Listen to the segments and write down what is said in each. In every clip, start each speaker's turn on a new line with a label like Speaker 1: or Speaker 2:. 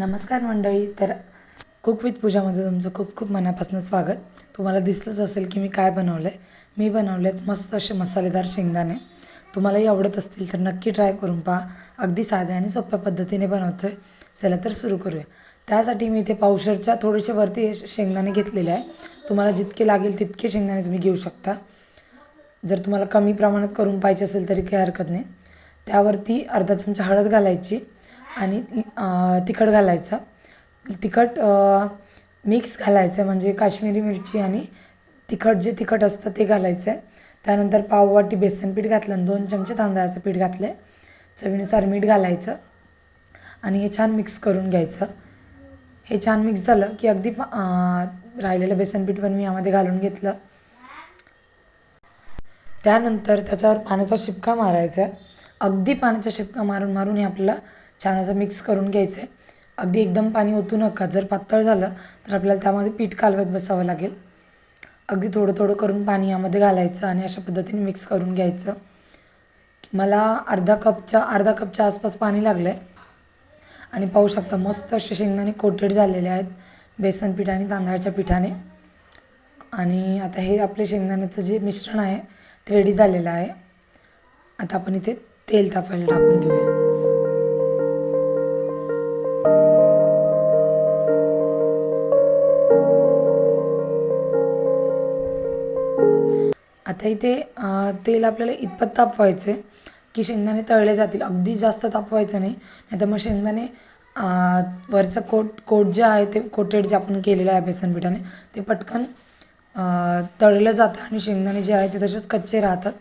Speaker 1: नमस्कार मंडळी तर कुक विथ पूजामध्ये तुमचं खूप खूप मनापासून स्वागत. तुम्हाला दिसलंच असेल की मी काय बनवलं आहे मी बनवले आहेत मस्त असे मसालेदार शेंगदाणे. तुम्हालाही आवडत असतील तर नक्की ट्राय करून पहा. अगदी साध्या आणि सोप्या पद्धतीने बनवतो आहे चला तर सुरू करूया. त्यासाठी मी इथे पावशरच्या थोडेसे वरती शेंगदाणे घेतलेले आहे. तुम्हाला जितके लागेल तितके शेंगदाणे तुम्ही घेऊ शकता. जर तुम्हाला कमी प्रमाणात करून पाहिजे असेल तरी काही हरकत नाही. त्यावरती अर्धा चमचा हळद घालायची. आणि तिखट घालायचं. तिखट मिक्स घालायचं म्हणजे काश्मीरी मिरची आणि तिखट जे तिखट असतं ते घालायचं आहे त्यानंतर पाववाटी बेसन पीठ घातलं आणि दोन चमचे तांदळाचं पीठ घातलं आहे चवीनुसार मीठ घालायचं आणि हे छान मिक्स करून घ्यायचं. हे छान मिक्स झालं की अगदी राहिलेलं बेसन पीठ पण मी यामध्ये घालून घेतलं. त्यानंतर त्याच्यावर पाण्याचा शिपका मारायचा आहे. अगदी पाण्याचा शिपका मारून मारून हे आपल्याला छान असं मिक्स करून घ्यायचं आहे अगदी एकदम पाणी ओतू नका. जर पातळ झालं तर आपल्याला त्यामध्ये पीठ कालवत बसावं लागेल. अगदी थोडं थोडं करून पाणी यामध्ये घालायचं आणि अशा पद्धतीने मिक्स करून घ्यायचं. मला अर्धा कपच्या अर्धा कपच्या आसपास पाणी लागलं आहे आणि पाहू शकता मस्त असे शेंगदाणे कोटेड झालेले आहेत. बेसन पीठ आणि तांदळाच्या पिठाने. आणि आता हे आपले शेंगदाण्याचं जे मिश्रण आहे ते रेडी झालेलं आहे. आता आपण इथे तेल तापायला टाकून घेऊया. आता इथे तेल आपल्याला इतपत तापवायचं आहे की शेंगदाणे तळले जातील. अगदी जास्त तापवायचं नाही. नाहीतर मग शेंगदाणे वरचं कोट कोट जे आहे ते कोटेड जे आपण केलेलं आहे बेसन पिठाने ते पटकन तळलं जातं आणि शेंगदाणे जे आहे ते तसेच कच्चे राहतात.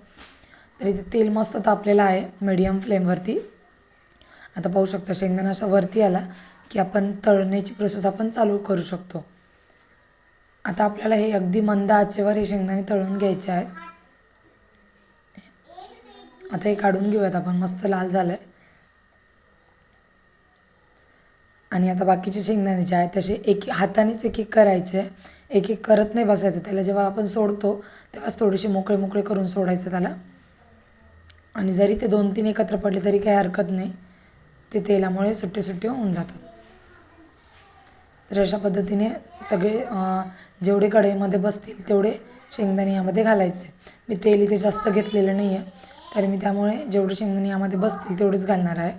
Speaker 1: तर इथे तेल मस्त तापलेलं आहे मीडियम फ्लेमवरती आता पाहू शकता शेंगदाणा असा वरती आला की आपण तळण्याची प्रोसेस आपण चालू करू शकतो. आता आपल्याला हे अगदी मंद आचेवर हे शेंगदाणे तळून घ्यायचे आहेत. आता हे काढून घेऊयात आपण. मस्त लाल झालं आहे आणि आता बाकीचे शेंगदाणे जे आहेत तसे एक हातानेच एक एक करायचे. एक एक करत नाही बसायचं. त्याला जेव्हा आपण सोडतो तेव्हाच थोडेसे मोकळे मोकळे करून सोडायचं त्याला. आणि जरी ते दोन तीन एकत्र पडले तरी काही हरकत नाही. ते तेलामुळे सुट्टे सुट्टे होऊन जातात. तर अशा पद्धतीने सगळे जेवढे कढईमध्ये बसतील तेवढे शेंगदाणे यामध्ये घालायचे. मी तेल इथे जास्त घेतलेलं नाही आहे तर मी त्यामुळे जेवढे शेंगदाणे यामध्ये बसतील तेवढेच घालणार आहे.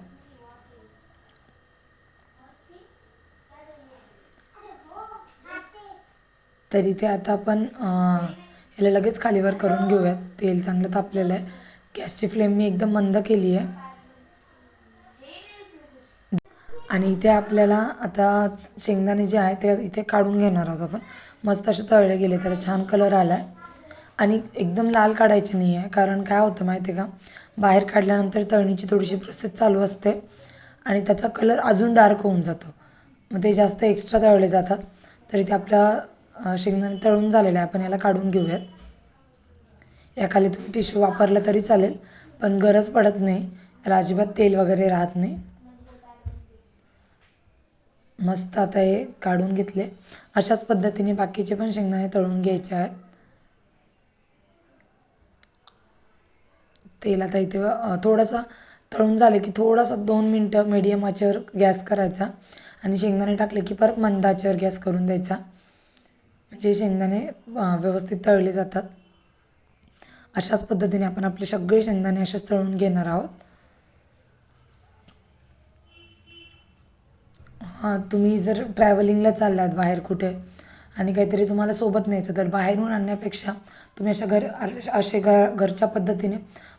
Speaker 1: तर इथे आता आपण याला लगेच खालीवर करून घेऊयात. तेल चांगलं तापलेलं आहे. गॅसची फ्लेम मी एकदम मंद केली आहे. आणि इथे आपल्याला आता शेंगदाणे जे आहे ते इथे काढून घेणार आहोत आपण. मस्त असे तळले गेले त्याला छान कलर आला आहे आणि एकदम लाल काढायची नाही आहे कारण काय होतं माहिती आहे का? बाहेर काढल्यानंतर तळणीची थोडीशी प्रोसेस चालू असते आणि त्याचा कलर अजून डार्क होऊन जातो. मग ते जास्त एक्स्ट्रा तळले जातात. तरी ते आपल्या शेंगदाणे तळून झालेले आहे. आपण याला काढून घेऊयात. याखाली तुम्ही टिश्यू वापरला तरी चालेल. पण गरज पडत नाही. याला अजिबात तेल वगैरे राहत नाही. मस्त आता हे काढून घेतले. अशाच पद्धतीने बाकीचे पण शेंगदाणे तळून घ्यायचे आहेत. तेल आता इथे थोडासा तळून झाले की थोडासा दोन मिनटं मीडियम आचेवर गॅस करायचा आणि शेंगदाणे टाकले की परत मंद आचेवर गॅस करून द्यायचा. म्हणजे शेंगदाणे व्यवस्थित तळले जातात. अशाच पद्धतीने आपण आपले सगळे शेंगदाणे असेच तळून घेणार आहोत. हां तुम्ही जर ट्रॅव्हलिंगला चाललात बाहेर कुठे आणि काहीतरी तुम्हाला सोबत न्यायचं. तर बाहेरून आणण्यापेक्षा तुम्ही अशा घर असे घर घरच्या पद्धतीने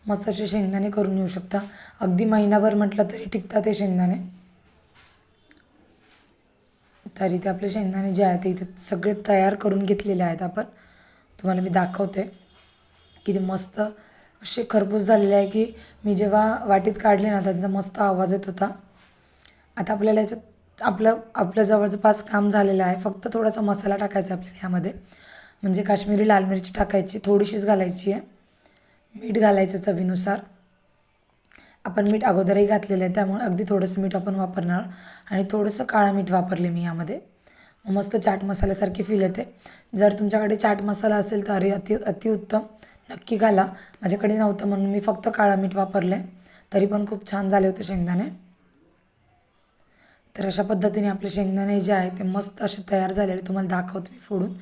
Speaker 1: मस्त असे शेंगदाणे करून येऊ शकता. अगदी महिनाभर म्हटलं तरी टिकतात हे शेंगदाणे. तरी ते आपले शेंगदाणे जे आहेत ते इथे सगळे तयार करून घेतलेले आहेत आपण. तुम्हाला मी दाखवते. की ते मस्त असे खरपूस झालेले आहे की मी जेव्हा वाटीत काढले ना त्यांचा मस्त आवाज येत होता. आता आपल्याला याच्यात आपलं आपलं जवळपास काम झालेलं आहे. फक्त थोडासा मसाला टाकायचा आपल्याला यामध्ये. म्हणजे काश्मीरी लाल मिरची टाकायची थोडीशीच घालायची आहे. मीठ घालायचं चवीनुसार. आपण मीठ अगोदरही घातलेलं आहे त्यामुळे अगदी थोडंसं मीठ आपण वापरणार. आणि थोडंसं काळा मीठ वापरले मी यामध्ये. मस्त चाट मसाल्यासारखी फील येते. जर तुमच्याकडे चाट मसाला असेल तर अरे अति अतिउत्तम. नक्की घाला. माझ्याकडे नव्हतं म्हणून मी फक्त काळा मीठ वापरलं आहे तरी पण खूप छान झाले होते शेंगदाणे. तर अशा पद्धतीने आपले शेंगदाणे जे आहे ते मस्त असे तयार झालेले. तुम्हाला दाखवते मी फोडून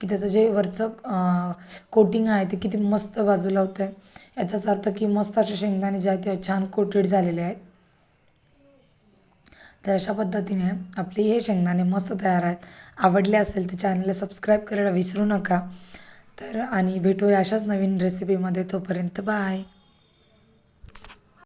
Speaker 1: की त्याचं जे वरचं कोटिंग आहे ते किती मस्त बाजूला होतं आहे याचाच अर्थ की मस्त असे शेंगदाणे जे आहेत ते छान कोटेड झालेले आहेत. तर अशा पद्धतीने आपले हे शेंगदाणे मस्त तयार आहेत. आवडले असेल तर चॅनलला सबस्क्राईब करायला विसरू नका. तर आणि भेटूया अशाच नवीन रेसिपीमध्ये तोपर्यंत बाय